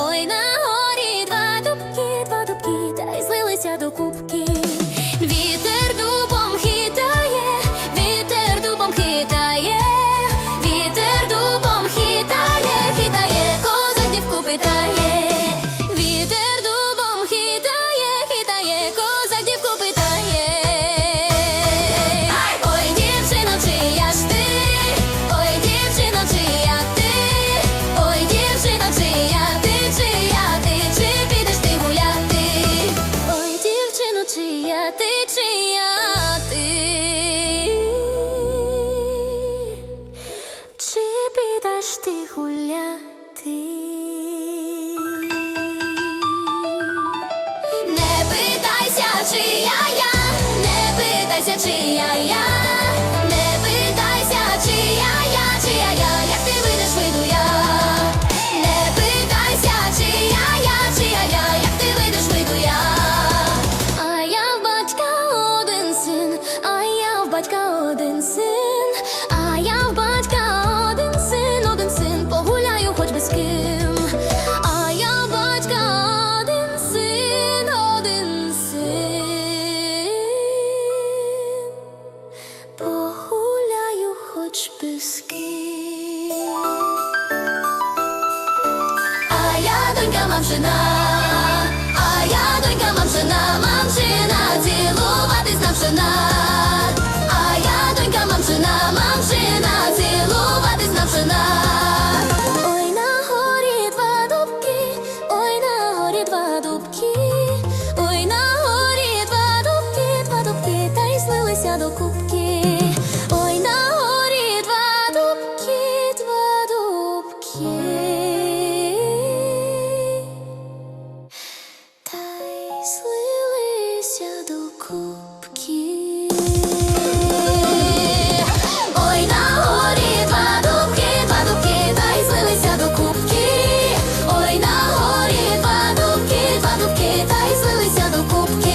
Ой, на горі два дубки, два дубки, та й злилися до кубки. Вітер дубом хитає, вітер дубом хитає, вітер дубом хитає, хитає, козаків питає. ти чи я ти, чи підеш ти гуляти? Не питайся, чи я я, не питайся, чи я я. Батька один син, а я в батька один син, один син, погуляю хоч би з ким. А я в батька один син, один син, погуляю хоч би з ким. А я донька мамшина, а я донька мамшина, мамшина, цілуватись навшина. А дубки, ой, на горі два дубки, два дубки, та й злилися до кубки. Ой, на горі два дубки, два дубки. Та й слилися до кубки. і злилися до кубки.